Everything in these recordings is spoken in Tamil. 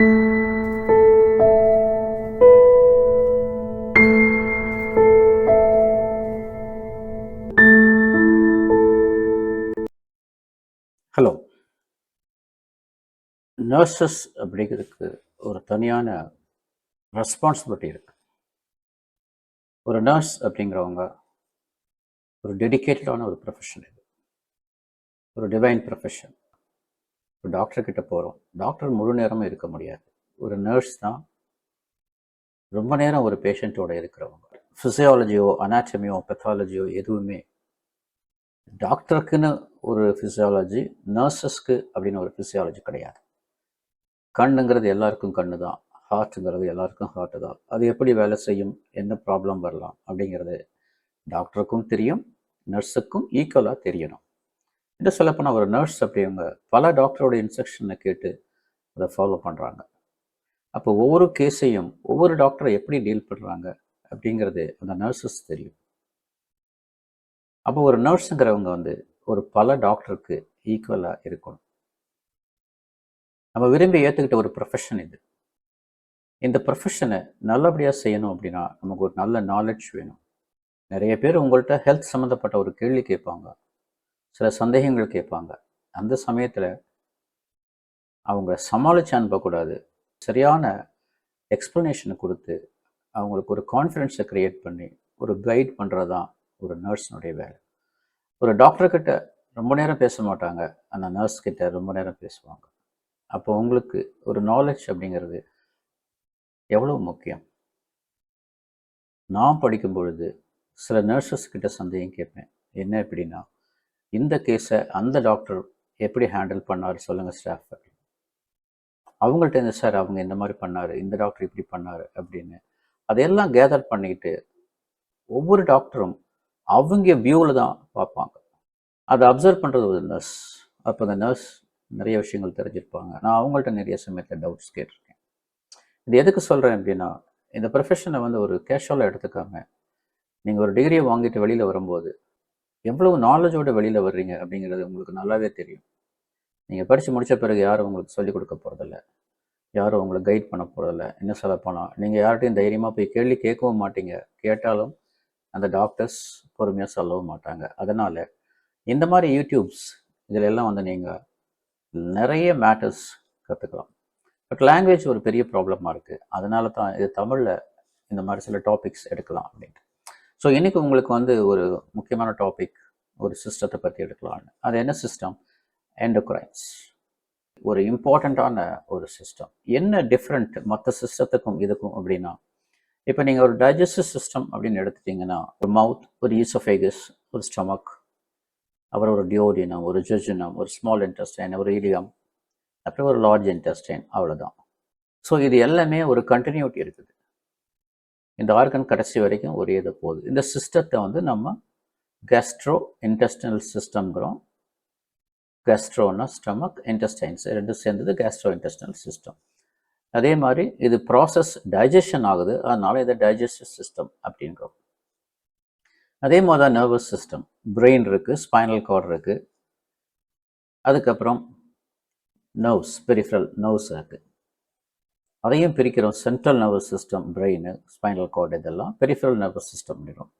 ஹலோ நர்சஸ் அப்படிங்கிறதுக்கு ஒரு தனியான ரெஸ்பான்சிபிலிட்டி இருக்கு. ஒரு நர்ஸ் அப்படிங்கிறவங்க ஒரு டெடிகேட்டடான ஒரு ப்ரொஃபஷன் இது. ஒரு டிவைன் ப்ரொஃபஷன் இப்போ டாக்டர் கிட்ட போகிறோம் டாக்டர் முழு நேரமும் இருக்க முடியாது. ஒரு நர்ஸ் தான் ரொம்ப நேரம் ஒரு பேஷண்ட்டோட இருக்கிறவங்க. ஃபிசியாலஜியோ அனாட்டமியோ பெத்தாலஜியோ எதுவுமே டாக்டருக்குன்னு ஒரு ஃபிசியாலஜி நர்சஸ்க்கு அப்படின்னு ஒரு ஃபிசியாலஜி கிடையாது. கண்ணுங்கிறது எல்லாருக்கும் கண்ணு தான் ஹார்ட்டுங்கிறது எல்லாருக்கும் ஹார்ட்டு தான். அது எப்படி வேலை செய்யும்? என்ன ப்ராப்ளம் வரலாம்? அப்படிங்கிறது டாக்டருக்கும் தெரியும் நர்ஸுக்கும் ஈக்குவலாக தெரியணும். இன்னும் சொல்லப்போனால் ஒரு நர்ஸ் அப்படிங்க பல டாக்டரோட இன்ஸ்ட்ரக்ஷனை கேட்டு அதை ஃபாலோ பண்ணுறாங்க அப்போ ஒவ்வொரு கேஸையும் ஒவ்வொரு டாக்டரை எப்படி டீல் பண்ணுறாங்க அப்படிங்கிறது அந்த நர்சஸ் தெரியும். அப்போ ஒரு நர்ஸுங்கிறவங்க வந்து ஒரு பல டாக்டருக்கு ஈக்குவலாக இருக்கணும். நம்ம விரும்பி ஏற்றுக்கிட்ட ஒரு ப்ரொஃபஷன் இது. இந்த ப்ரொஃபஷனை நல்லபடியாக செய்யணும் அப்படின்னா நமக்கு ஒரு நல்ல நாலேஜ் வேணும். நிறைய பேர் உங்கள்கிட்ட ஹெல்த் சம்மந்தப்பட்ட ஒரு கேள்வி கேட்பாங்க. சில சந்தேகங்கள் கேட்பாங்க. அந்த சமயத்தில் அவங்க சமாளித்து அனுப்பக்கூடாது. சரியான எக்ஸ்ப்ளனேஷனை கொடுத்து அவங்களுக்கு ஒரு கான்ஃபிடென்ஸை க்ரியேட் பண்ணி ஒரு கைட் பண்ணுறது தான் ஒரு நர்ஸ்னுடைய வேலை. ஒரு டாக்டர்கிட்ட ரொம்ப நேரம் பேச மாட்டாங்க. அந்த நர்ஸ் கிட்ட ரொம்ப நேரம் பேசுவாங்க. அப்போ உங்களுக்கு ஒரு நாலேஜ் அப்படிங்கிறது எவ்வளோ முக்கியம்? நான் படிக்கும் பொழுது சில நர்சஸ் கிட்ட சந்தேகம் கேட்பேன். என்ன எப்படின்னா இந்த கேஸை அந்த டாக்டர் எப்படி ஹேண்டில் பண்ணார் சொல்லுங்கள் ஸ்டாஃப் அவங்கள்ட்ட இருந்து சார் அவங்க இந்த மாதிரி பண்ணார் இந்த டாக்டர் இப்படி பண்ணார் அப்படின்னு. அதையெல்லாம் கேதர் பண்ணிக்கிட்டு ஒவ்வொரு டாக்டரும் அவங்க வியூவில் தான் பார்ப்பாங்க. அதை அப்சர்வ் பண்ணுறது ஒரு நர்ஸ் அப்போ அந்த நர்ஸ் நிறைய விஷயங்கள் தெரிஞ்சிருப்பாங்க. நான் அவங்கள்ட்ட நிறைய சமயத்தில் டவுட்ஸ் கேட்டிருக்கேன். இது எதுக்கு சொல்கிறேன் அப்படின்னா இந்த ப்ரொஃபஷனை வந்து ஒரு கேஷுவலாக எடுத்துக்காம நீங்கள் ஒரு டிகிரியை வாங்கிட்டு வெளியில் வரும்போது எவ்வளவு நாலேஜோட வெளியில் வர்றீங்க அப்படிங்கிறது உங்களுக்கு நல்லாவே தெரியும். நீங்கள் படித்து முடித்த பிறகு யாரும் உங்களுக்கு சொல்லிக் கொடுக்க போகிறதில்ல யாரும் உங்களை கைட் பண்ண போகிறதில்ல என்ன சொல்ல போனால் நீங்கள் யார்கிட்டையும் தைரியமாக போய் கேள்வி கேட்கவும் மாட்டீங்க. கேட்டாலும் அந்த டாக்டர்ஸ் பொறுமையாக சொல்லவும் மாட்டாங்க. அதனால் இந்த மாதிரி யூடியூப்ஸ் இதில் எல்லாம் வந்து நீங்கள் நிறைய மேட்டர்ஸ் கற்றுக்கலாம் பட் லாங்குவேஜ் ஒரு பெரிய ப்ராப்ளமாக இருக்குது அதனால தான் இது தமிழில் இந்த மாதிரி சில டாபிக்ஸ் எடுக்கலாம் அப்படின்ட்டு. ஸோ இன்றைக்கி உங்களுக்கு வந்து ஒரு முக்கியமான டாபிக் ஒரு சிஸ்டத்தை பற்றி எடுக்கலாம்னு. அது என்ன சிஸ்டம் எண்டோக்ரைன்ஸ் ஒரு இம்பார்ட்டண்ட்டான ஒரு சிஸ்டம் என்ன டிஃப்ரெண்ட் மற்ற சிஸ்டத்துக்கும் இதுக்கும் அப்படின்னா இப்போ நீங்கள் ஒரு டைஜஸ்டிவ் சிஸ்டம் அப்படின்னு எடுத்துட்டிங்கன்னா ஒரு மவுத் ஒரு ஈசோஃபேகஸ் ஒரு ஸ்டமக் அப்புறம் ஒரு டியோடினம் ஒரு ஜுஜினம் ஒரு ஸ்மால் இன்டெஸ்டைன் ஒரு இலியம் அப்புறம் ஒரு லார்ஜ் இன்டெஸ்டைன் அவ்வளோதான் ஸோ இது எல்லாமே ஒரு கண்டினியூட்டி இருக்குது. இந்த ஆர்கன் கடைசி வரைக்கும் ஒரே இது போகுது. இந்த சிஸ்டத்தை வந்து நம்ம கெஸ்ட்ரோ இன்டெஸ்டினல் சிஸ்டம்ங்கிறோம் கெஸ்ட்ரோனா ஸ்டமக் இன்டெஸ்டைன்ஸ் ரெண்டும் சேர்ந்தது கேஸ்ட்ரோ இன்டெஸ்டினல் சிஸ்டம் அதே மாதிரி இது ப்ராசஸ் டைஜஷன் ஆகுது அதனால இதை டைஜஸ்டிவ் சிஸ்டம் அப்படின்றோம் அதே மாதிரி தான் நர்வஸ் சிஸ்டம் பிரெயின் இருக்குது ஸ்பைனல் கார்டு இருக்குது அதுக்கப்புறம் நர்வ்ஸ் பெரிஃபரல் நர்வ்ஸ் இருக்குது அதையும் பிரிக்கிறோம். Central nervous system brain spinal cord இதெல்லாம் பெரிஃபரல் நர்வஸ் சிஸ்டம் அப்படின்றோம்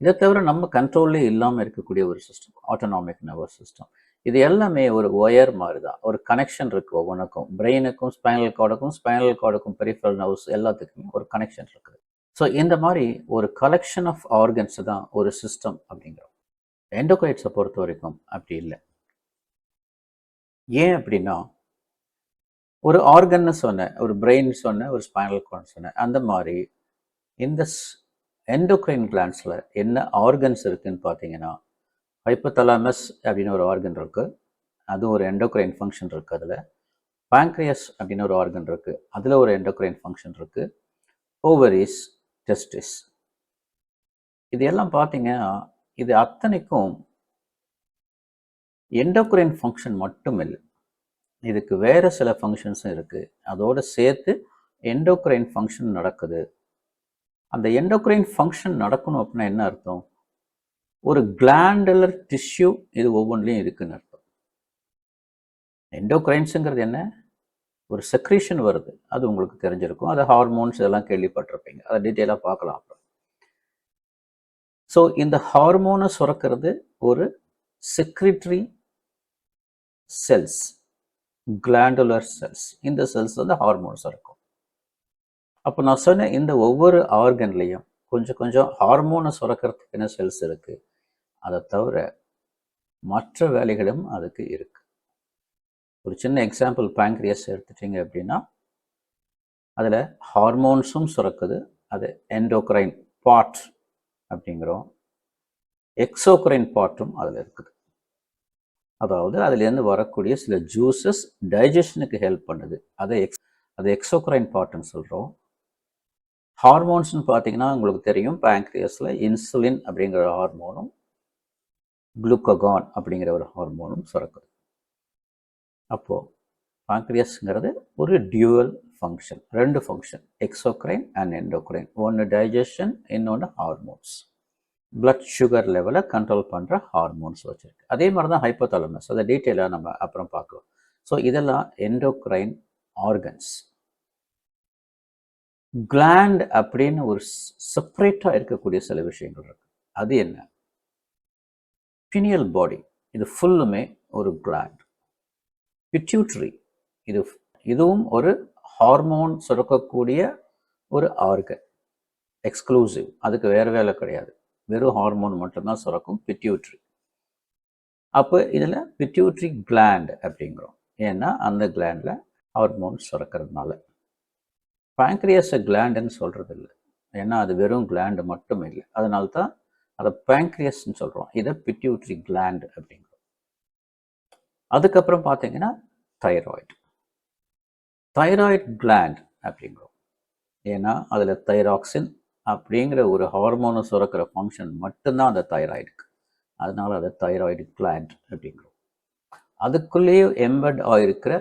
இதை தவிர நம்ம கண்ட்ரோல்லே இல்லாமல் இருக்கக்கூடிய ஒரு சிஸ்டம் ஆட்டோனாமிக் நர்வஸ் சிஸ்டம் இது எல்லாமே ஒரு ஒயர் மாதிரி தான் ஒரு கனெக்ஷன் இருக்குது ஒவ்வொன்றுக்கும் பிரெயினுக்கும் ஸ்பைனல் கார்டுக்கும் ஸ்பைனல் கார்டுக்கும் பெரிஃபரல் நர்வஸ் எல்லாத்துக்குமே ஒரு கனெக்ஷன் இருக்குது. ஸோ இந்த மாதிரி ஒரு கலெக்ஷன் ஆஃப் ஆர்கன்ஸ் தான் ஒரு சிஸ்டம் அப்படிங்கிறோம். எண்டோகைட்ஸை பொறுத்த வரைக்கும் அப்படி இல்லை. ஏன் அப்படின்னா ஒரு ஆர்கன்னு சொன்னேன் ஒரு பிரெயின் சொன்னேன் ஒரு ஸ்பைனல் கார்டு சொன்னேன் அந்த மாதிரி இந்த எண்டோக்ரைன் கிளான்ஸில் என்ன ஆர்கன்ஸ் இருக்குதுன்னு பார்த்தீங்கன்னா ஹைப்போதலாமஸ் அப்படின்னு ஒரு ஆர்கன் இருக்குது அது ஒரு எண்டோக்ரைன் ஃபங்க்ஷன் இருக்குது அதில். பேங்க்ரியஸ் அப்படின்னு ஒரு ஆர்கன் இருக்குது அதில் ஒரு எண்டோக்ரைன் ஃபங்க்ஷன் இருக்குது ஓவரிஸ் டெஸ்டிஸ் இது எல்லாம் பார்த்தீங்கன்னா இது அத்தனைக்கும் எண்டோக்ரைன் ஃபங்க்ஷன் மட்டும் இல்லை இதுக்கு வேறு சில ஃபங்க்ஷன்ஸும் இருக்குது அதோடு சேர்த்து எண்டோக்ரைன் ஃபங்க்ஷன் நடக்குது. அந்த எண்டோக்ரைன் ஃபங்க்ஷன் நடக்கணும் அப்படின்னா என்ன அர்த்தம்? ஒரு கிளாண்டலர் டிஷ்யூ இது ஒவ்வொன்றிலையும் இருக்குன்னு அர்த்தம். எண்டோக்ரைன்ஸுங்கிறது என்ன? ஒரு செக்ரீஷன் வருது. அது உங்களுக்கு தெரிஞ்சிருக்கும். அது ஹார்மோன்ஸ் இதெல்லாம் கேள்விப்பட்டிருப்பீங்க. அதை டீட்டெயிலாக பார்க்கலாம் அப்புறம். ஸோ இந்த ஹார்மோனை சுரக்கிறது ஒரு செக்ரிட்டரி செல்ஸ் கிளாண்டுலர் செல்ஸ் இந்த செல்ஸ் வந்து ஹார்மோன்ஸாக இருக்கும். அப்போ நான் சொன்ன இந்த ஒவ்வொரு ஆர்கன்லேயும் கொஞ்சம் கொஞ்சம் ஹார்மோனை சுரக்கிறதுக்குன்னு செல்ஸ் இருக்குது அதை தவிர மற்ற வேலைகளும் அதுக்கு இருக்குது ஒரு சின்ன எக்ஸாம்பிள் பேங்க்ரியஸ் எடுத்துட்டீங்க அப்படின்னா அதில் ஹார்மோன்ஸும் சுரக்குது. அது எண்டோக்ரைன் பாட் அப்படிங்கிறோம். எக்ஸோக்ரைன் பாட்டும் அதில் இருக்குது. அதாவது அதுலேருந்து வரக்கூடிய சில ஜூஸஸ் டைஜஷனுக்கு ஹெல்ப் பண்ணுது. அதை எக்ஸ் அது எக்ஸோக்ரைன் பார்ட்டுன்னு சொல்கிறோம் ஹார்மோன்ஸ்னு பார்த்தீங்கன்னா உங்களுக்கு தெரியும் பேங்க்ரியஸில் இன்சுலின் அப்படிங்கிற ஹார்மோனும் குளுக்ககான் அப்படிங்கிற ஒரு ஹார்மோனும் சுரக்குது. அப்போது பேங்க்ரியஸ்ங்கிறது ஒரு டியூவல் ஃபங்க்ஷன் ரெண்டு ஃபங்க்ஷன் எக்ஸோக்ரைன் அண்ட் எண்டோக்ரைன் ஒன்று டைஜஷன் இன்னொன்று ஹார்மோன்ஸ் பிளட் சுகர் லெவலை கண்ட்ரோல் பண்ணுற ஹார்மோன்ஸ் வச்சுருக்கு. அதே மாதிரி தான் ஹைப்போதாலமஸ் அதை டீட்டெயிலாக நம்ம அப்புறம் பார்க்கலாம். ஸோ இதெல்லாம் எண்டோக்ரைன் ஆர்கன்ஸ் கிளாண்ட் அப்படின்னு ஒரு செப்பரேட்டாக இருக்கக்கூடிய சில விஷயங்கள் இருக்கு. அது என்ன? பினியல் பாடி இது ஃபுல்லுமே ஒரு கிளாண்ட் பிட்யூட்ரி இது இதுவும் ஒரு ஹார்மோன் சுரக்கக்கூடிய ஒரு ஆர்கன் எக்ஸ்க்ளூசிவ் அதுக்கு வேறு வேலை கிடையாது. வெறும் ஹார்மோன் மட்டும்தான் சுரக்கும் பிட்யூட்ரி அப்போ இதில் பிட்யூட்ரி கிளாண்ட் அப்படிங்கிறோம். ஏன்னா அந்த கிளாண்டில் ஹார்மோன் சுரக்கிறதுனால. பேங்க்ரியஸை கிளாண்டுன்னு சொல்கிறது இல்லை ஏன்னா அது வெறும் கிளாண்டு மட்டும் இல்லை. அதனால தான் அதை பேங்க்ரியஸ்ன்னு சொல்கிறோம் இதை பிட்யூட்ரி கிளாண்ட் அப்படிங்கிறோம். அதுக்கப்புறம் பார்த்தீங்கன்னா தைராய்டு தைராய்டு கிளாண்ட் அப்படிங்கிறோம். ஏன்னா அதில் தைராக்சின் அப்படிங்கிற ஒரு ஹார்மோனை சுரக்கிற ஃபங்க்ஷன் மட்டும்தான் அந்த தைராய்டுக்கு அதனால் அதை தைராய்டு கிளாண்ட் அப்படிங்கிறோம். அதுக்குள்ளேயே எம்பட் ஆகிருக்கிற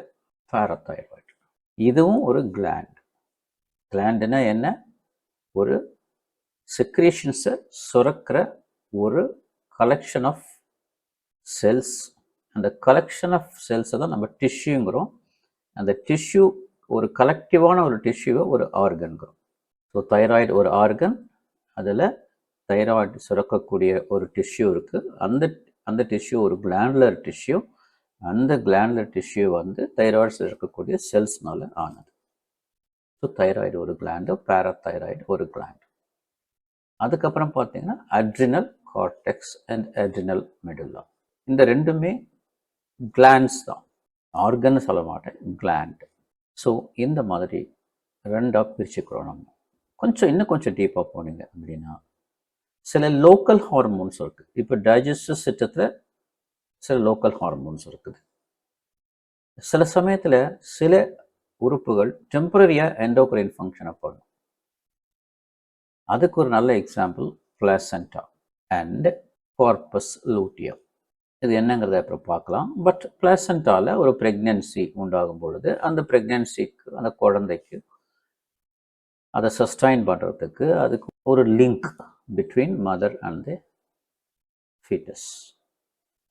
பேரதைராய்டு இதுவும் ஒரு கிளாண்ட் கிளாண்டுனா என்ன? ஒரு செக்ரேஷன்ஸை சுரக்கிற ஒரு கலெக்ஷன் ஆஃப் செல்ஸ் அந்த கலெக்ஷன் ஆஃப் செல்ஸை தான் நம்ம டிஷ்யூங்கிறோம் அந்த டிஷ்யூ ஒரு கலெக்டிவான ஒரு டிஷ்யூவை ஒரு ஆர்கன்கிறோம் ஸோ தைராய்டு ஒரு ஆர்கன் அதில் தைராய்டு சுரக்கக்கூடிய ஒரு டிஷ்யூ இருக்குது அந்த அந்த டிஷ்யூ ஒரு கிளாண்டுலர் டிஷ்யூ அந்த கிளாண்டுலர் டிஷ்யூ வந்து தைராய்டு சுரக்கக்கூடிய செல்ஸ்னால ஆனது. ஸோ தைராய்டு ஒரு கிளாண்டு பேராதைராய்டு ஒரு கிளாண்டு அதுக்கப்புறம் பார்த்தீங்கன்னா adrenal cortex and adrenal medulla இந்த ரெண்டுமே கிளான்ஸ் தான். ஆர்கன் சொல்ல மாட்டேன் கிளாண்ட் ஸோ இந்த மாதிரி ரெண்டாக பிரிச்சுக்கிறோம் நம்ம. கொஞ்சம் இன்னும் கொஞ்சம் டீப்பாக போனீங்க அப்படின்னா சில லோக்கல் ஹார்மோன்ஸ் இருக்குது இப்போ டைஜஸ்டிவ் சிஸ்டத்தில் சில லோக்கல் ஹார்மோன்ஸ் இருக்குது. சில சமயத்தில் சில உறுப்புகள் டெம்பரரியாக எண்டோக்ரைன் ஃபங்க்ஷனை பண்ணும் அதுக்கு ஒரு நல்ல example placenta and corpus luteum இது என்னங்கிறத அப்புறம் பார்க்கலாம். பட் பிளாசண்டாவில் ஒரு ப்ரெக்னென்சி உண்டாகும் பொழுது அந்த ப்ரெக்னென்சிக்கு அந்த குழந்தைக்கு அதை சஸ்டைன் பண்ணுறதுக்கு அதுக்கு ஒரு link between mother and the foetus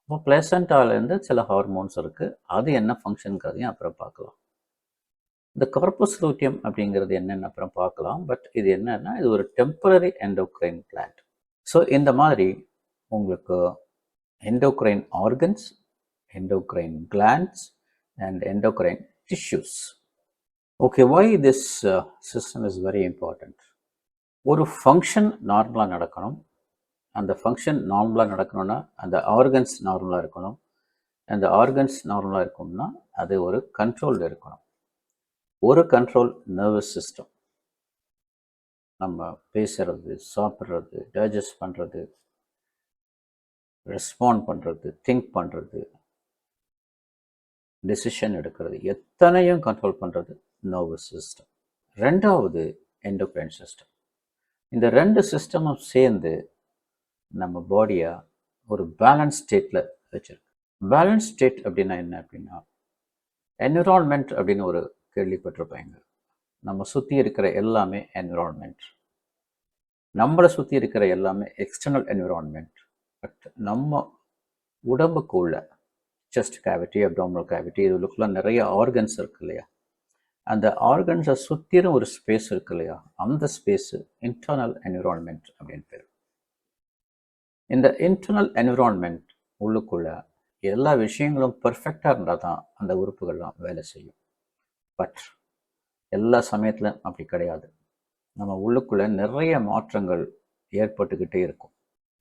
இப்போ பிளேசண்டாலேருந்து சில ஹார்மோன்ஸ் இருக்குது அது என்ன ஃபங்க்ஷனுங்கிறதையும் அப்புறம் பார்க்கலாம். இந்த கார்பஸ் லூட்டியம் அப்படிங்கிறது என்னென்னு அப்புறம் பார்க்கலாம். பட் இது என்னன்னா இது ஒரு டெம்பரரி எண்டோக்ரைன் பிளான்ட் ஸோ இந்த மாதிரி உங்களுக்கு endocrine organs endocrine glands and endocrine tissues okay why this system is very important ஒரு ஃபங்க்ஷன் நார்மலாக நடக்கணும். அந்த ஃபங்க்ஷன் நார்மலாக நடக்கணும்னா அந்த ஆர்கன்ஸ் நார்மலாக இருக்கணும். அந்த ஆர்கன்ஸ் நார்மலாக இருக்கணும்னா அது ஒரு கண்ட்ரோல்டு இருக்கணும். ஒரு கண்ட்ரோல் நர்வஸ் சிஸ்டம் நம்ம பேசுறது சாப்பிட்றது டைஜஸ்ட் பண்ணுறது ரெஸ்பாண்ட் பண்ணுறது திங்க் பண்ணுறது டெசிஷன் எடுக்கிறது எத்தனையும் கண்ட்ரோல் பண்ணுறது நர்வஸ் சிஸ்டம் ரெண்டாவது எண்டோக்ரைன் சிஸ்டம் இந்த ரெண்டு சிஸ்டமும் சேர்ந்து நம்ம பாடியை ஒரு பேலன்ஸ் ஸ்டேட்டில் வச்சுருக்கு. பேலன்ஸ் ஸ்டேட் அப்படின்னா என்ன அப்படின்னா என்விரான்மெண்ட் அப்படின்னு ஒரு கேள்விப்பட்டிருப்பாங்க. நம்ம சுற்றி இருக்கிற எல்லாமே என்விரான்மெண்ட் நம்மளை சுற்றி இருக்கிற எல்லாமே எக்ஸ்டர்னல் என்விரான்மெண்ட் பட் நம்ம உடம்புக்குள்ள செஸ்ட் கேவிட்டி அப்டாமல் கேவிட்டி இதுக்குள்ள நிறைய ஆர்கன்ஸ் இருக்கு இல்லையா? அந்த ஆர்கன்ஸை சுற்றிலும் ஒரு ஸ்பேஸ் இருக்கு இல்லையா? அந்த ஸ்பேஸு இன்டர்னல் என்விரான்மெண்ட் அப்படின்னு பேர். இந்த இன்டர்னல் என்விரான்மெண்ட் உள்ளுக்குள்ள எல்லா விஷயங்களும் பர்ஃபெக்டாக இருந்தால் தான் அந்த உறுப்புகள்லாம் வேலை செய்யும். பட் எல்லா சமயத்திலும் அப்படி கிடையாது. நம்ம உள்ளுக்குள்ளே நிறைய மாற்றங்கள் ஏற்பட்டுக்கிட்டே இருக்கும்.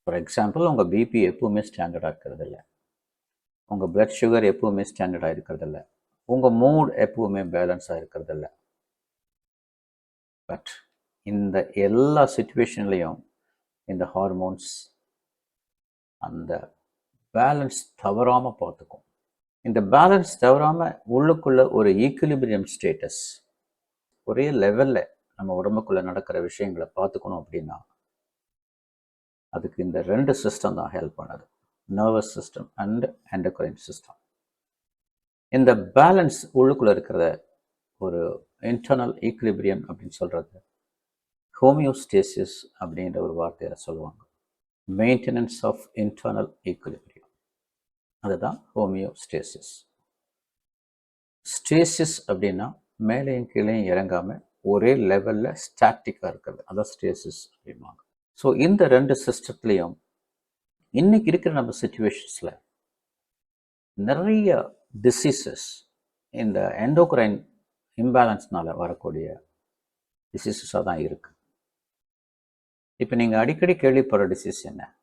ஃபார் எக்ஸாம்பிள் உங்கள் பிபி எப்பவுமே ஸ்டாண்டர்டாக இருக்கிறது இல்லை. உங்கள் பிளட் சுகர் எப்பவுமே ஸ்டாண்டர்டாக இருக்கிறது இல்லை. உங்கள் மூட் எப்பவுமே பேலன்ஸாக இருக்கிறதில்ல. பட் இந்த எல்லா சுச்சுவேஷன்லேயும் இந்த ஹார்மோன்ஸ் அந்த பேலன்ஸ் தவறாமல் பார்த்துக்கும். இந்த பேலன்ஸ் தவறாமல் உள்ளுக்குள்ள ஒரு ஈக்குலிபிரியம் ஸ்டேட்டஸ் ஒரே லெவலில் நம்ம உடம்புக்குள்ளே நடக்கிற விஷயங்களை பார்த்துக்கணும் அப்படின்னா அதுக்கு இந்த ரெண்டு சிஸ்டம் தான் ஹெல்ப் பண்ணுது. Nervous system and endocrine system இந்த பேலன்ஸ் உள்ளுக்குள்ளே இருக்கிறத ஒரு இன்டர்னல் ஈக்லிபிரியம் அப்படின்னு சொல்கிறது ஹோமியோஸ்டேசிஸ் அப்படின்ற ஒரு வார்த்தையை சொல்லுவாங்க. மெயின்டெனன்ஸ் ஆஃப் இன்டர்னல் ஈக்குலிபிரியம் அதுதான் ஹோமியோஸ்டேசிஸ் ஸ்டேசிஸ் அப்படின்னா மேலேயும் கீழேயும் இறங்காமல் ஒரே லெவலில் ஸ்டாட்டிக்காக இருக்கிறது. அதான் ஸ்டேசிஸ் அப்படிம்பாங்க. ஸோ இந்த ரெண்டு சிஸ்டத்துலேயும் இன்னைக்கு இருக்கிற நம்ம சுச்சுவேஷன்ஸில் நிறைய டிசீசஸ் இந்த எண்டோக்ரைன் இம்பேலன்ஸ்னால் வரக்கூடிய டிசீசஸாக தான் இருக்குது இப்போ நீங்கள் அடிக்கடி கேள்விப்படுற டிசீஸ் என்ன?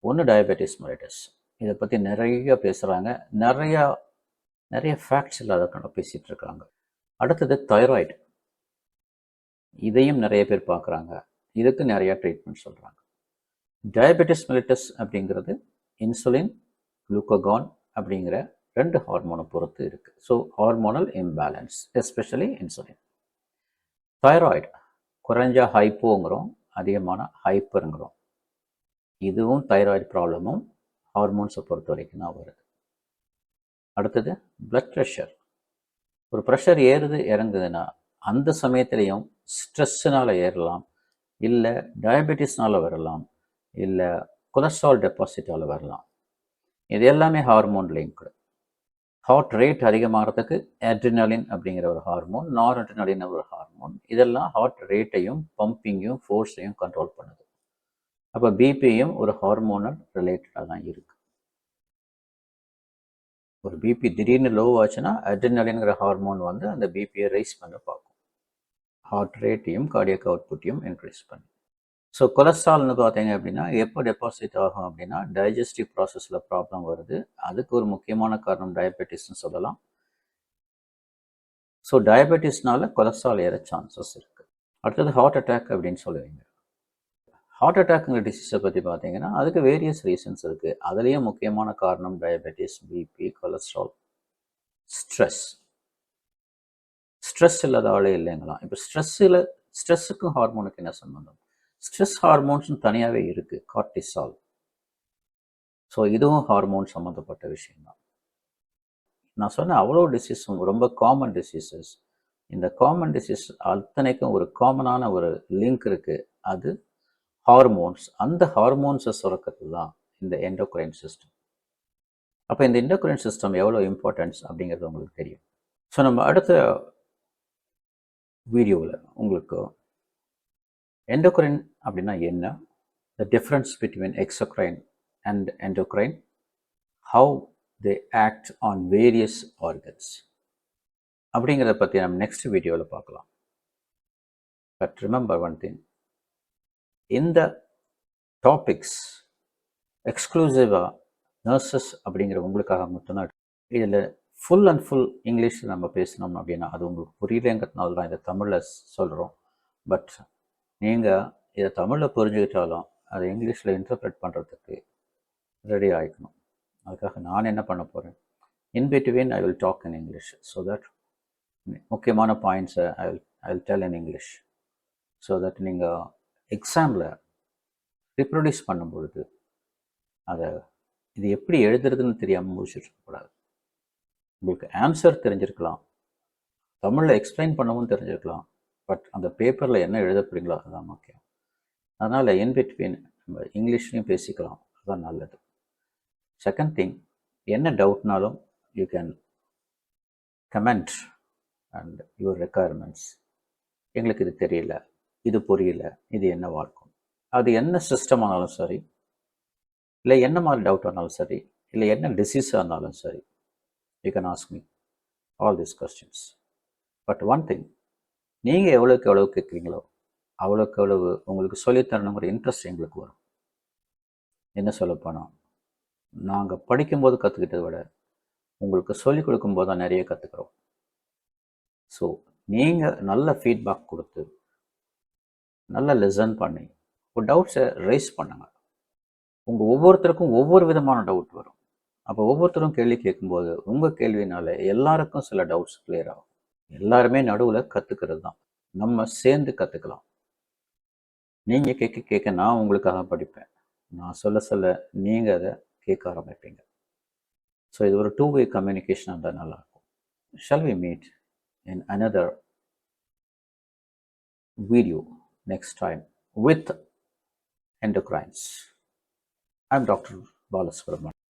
ஒன்று டயபெட்டிஸ் மெலிட்டஸ் இதை பற்றி நிறைய பேசுகிறாங்க நிறையா நிறைய ஃபேக்ட்ஸ் இல்லாத பேசிகிட்டு இருக்காங்க. அடுத்தது தைராய்டு இதையும் நிறைய பேர் பார்க்குறாங்க இதுக்கு நிறைய ட்ரீட்மெண்ட் சொல்கிறாங்க டயபெட்டிஸ் மெலிட்டஸ் அப்படிங்கிறது இன்சுலின் குளுக்கோகான் அப்படிங்கிற ரெண்டு ஹார்மோனை பொறுத்து இருக்குது so hormonal imbalance especially insulin thyroid குறைஞ்ச ஹைப்போங்கிறோம் அதிகமான ஹைப்பருங்கிறோம் இதுவும் தைராய்டு ப்ராப்ளமும் ஹார்மோன்ஸை பொறுத்த வரைக்கும் தான் வருது. அடுத்தது பிளட் ப்ரெஷர் ஒரு ப்ரெஷர் ஏறுது இறங்குதுன்னா அந்த சமயத்துலேயும் ஸ்ட்ரெஸ்ஸுனால் ஏறலாம் இல்லை டயபெட்டிஸ்னால் வரலாம் இல்லை கொலஸ்ட்ரால் டெபாசிட்டால் வரலாம். இது எல்லாமே ஹார்மோன் லிங்க்டு ஹார்ட் ரேட் அதிகமாகிறதுக்கு அட்ரினலின் அப்படிங்கிற ஒரு ஹார்மோன் நார் அட்ரினலின் ஒரு ஹார்மோன் இதெல்லாம் ஹார்ட் ரேட்டையும் பம்பிங்கையும் ஃபோர்ஸையும் கண்ட்ரோல் பண்ணுது. அப்போ பிபியும் ஒரு ஹார்மோனல் ரிலேட்டடாக தான் இருக்குது ஒரு பிபி திடீர்னு லோ ஆச்சுன்னா அட்ரினலின்கிற ஹார்மோன் வந்து அந்த பிபியை ரைஸ் பண்ண பார்க்கும். ஹார்ட் ரேட்டையும் கார்டியக் அவுட்புட்டையும் இன்க்ரீஸ் பண்ணும் ஸோ கொலஸ்ட்ரால்னு பார்த்தீங்க அப்படின்னா எப்போ டெபாசிட் ஆகும் அப்படின்னா டைஜஸ்டிவ் ப்ராசஸில் ப்ராப்ளம் வருது. அதுக்கு ஒரு முக்கியமான காரணம் டயபெட்டிஸ்னு சொல்லலாம். ஸோ டயபெட்டிஸ்னால கொலஸ்ட்ரால் ஏற சான்சஸ் இருக்குது அடுத்தது ஹார்ட் அட்டாக் அப்படின்னு சொல்லுவீங்க. ஹார்ட் அட்டாக்குங்கிற டிசீஸை பற்றி பார்த்தீங்கன்னா அதுக்கு வேரியஸ் ரீசன்ஸ் இருக்குது அதுலேயும் முக்கியமான காரணம் diabetes BP cholesterol stress stress இல்லாத ஆளே இல்லைங்களா? இப்போ ஸ்ட்ரெஸ்ஸில் ஸ்ட்ரெஸ்ஸுக்கும் ஹார்மோனுக்கு என்ன சம்மந்தம் ஸ்ட்ரெஸ் ஹார்மோன்ஸ்னு தனியாகவே இருக்குது கார்டிசால் ஸோ இதுவும் ஹார்மோன் சம்மந்தப்பட்ட விஷயம்தான். நான் சொன்ன அவ்வளோ டிசீஸும் ரொம்ப காமன் டிசீசஸ் இந்த காமன் டிசீஸ் அத்தனைக்கும் ஒரு காமனான ஒரு லிங்க் இருக்குது அது ஹார்மோன்ஸ் அந்த ஹார்மோன்ஸை சுரக்கிறது தான் இந்த எண்டோக்ரைன் சிஸ்டம் அப்போ இந்த இண்டோக்ரைன் சிஸ்டம் எவ்வளோ இம்பார்ட்டன்ஸ் அப்படிங்கிறது உங்களுக்கு தெரியும். ஸோ நம்ம அடுத்த வீடியோவில் உங்களுக்கு எண்டோக்ரைன் அப்படின்னா என்ன? The difference between exocrine and endocrine how they act on various organs அப்படிங்கிறத பற்றி நம்ம நெக்ஸ்ட் வீடியோவில் பார்க்கலாம். பட் ரிமெம்பர் ஒன் திங் இந்த டாபிக்ஸ் எக்ஸ்க்ளூசிவாக நர்சஸ் அப்படிங்கிற உங்களுக்காக மட்டும்தான் இதில் ஃபுல் அண்ட் ஃபுல் இங்கிலீஷில் நம்ம பேசினோம் அப்படின்னா அது உங்களுக்கு புரியலங்கிறதுனால தான் இதை தமிழில் சொல்கிறோம் பட் நீங்கள் இதை தமிழில் புரிஞ்சுக்கிட்டாலும் அதை இங்கிலீஷில் இன்டர்பிரட் பண்ணுறதுக்கு ரெடி ஆகிக்கணும் அதுக்காக நான் என்ன பண்ண போகிறேன் in between I will talk in English so that முக்கியமான பாயிண்ட்ஸை I will I will tell in English so that நீங்கள் எக்ஸாமில் ரிப்ரொடியூஸ் பண்ணும் பொழுது அதை இது எப்படி எழுதுறதுன்னு தெரியாமல் முடிச்சுட்டு இருக்கக்கூடாது உங்களுக்கு ஆன்சர் தெரிஞ்சிருக்கலாம். தமிழில் எக்ஸ்பிளைன் பண்ணவும் தெரிஞ்சிருக்கலாம். பட் அந்த பேப்பரில் என்ன எழுதப்படுங்களோ அதுதான் முக்கியம். அதனால் இன்பிட்வீன் நம்ம இங்கிலீஷ்லேயும் பேசிக்கலாம். அதுதான் நல்லது. செகண்ட் திங் என்ன டவுட்னாலும் you can comment and your requirements எங்களுக்கு இது தெரியல இது புரியல இது என்ன இருக்கும் அது என்ன சிஸ்டம் ஆனாலும் சரி இல்லை என்ன மாதிரி டவுட் ஆனாலும் சரி இல்லை என்ன டிசீஸாக இருந்தாலும் சரி you can ask me all these questions but one thing நீங்கள் எவ்வளோக்கு எவ்வளோ கேட்குறீங்களோ அவ்வளோக்கு எவ்வளவு உங்களுக்கு சொல்லித்தரணுங்கிற இன்ட்ரெஸ்ட் எங்களுக்கு வரும். என்ன சொல்லப்போனால் நாங்கள் படிக்கும்போது கற்றுக்கிட்டதை விட உங்களுக்கு சொல்லிக் கொடுக்கும்போது தான் நிறைய கற்றுக்குறோம் ஸோ நீங்கள் நல்ல ஃபீட்பேக் கொடுத்து நல்ல லெசன் பண்ணி ஒரு டவுட்ஸை ரைஸ் பண்ணுங்க. உங்கள் ஒவ்வொருத்தருக்கும் ஒவ்வொரு விதமான டவுட் வரும். அப்போ ஒவ்வொருத்தரும் கேள்வி கேட்கும்போது உங்கள் கேள்வினால எல்லாருக்கும் சில டவுட்ஸ் கிளியர் ஆகும். எல்லாருமே நடுவில் கற்றுக்கிறது தான் நம்ம சேர்ந்து கற்றுக்கலாம் நீங்கள் கேட்க கேட்க நான் உங்களுக்காக படிப்பேன். நான் சொல்ல சொல்ல நீங்கள் அதை கேட்க ஆரம்பிப்பீங்க. ஸோ இது ஒரு டூ வே கம்யூனிகேஷன் இருந்தால் நல்லாயிருக்கும் shall we meet in another video next time with endocrines. I'm doctor Balasubramanian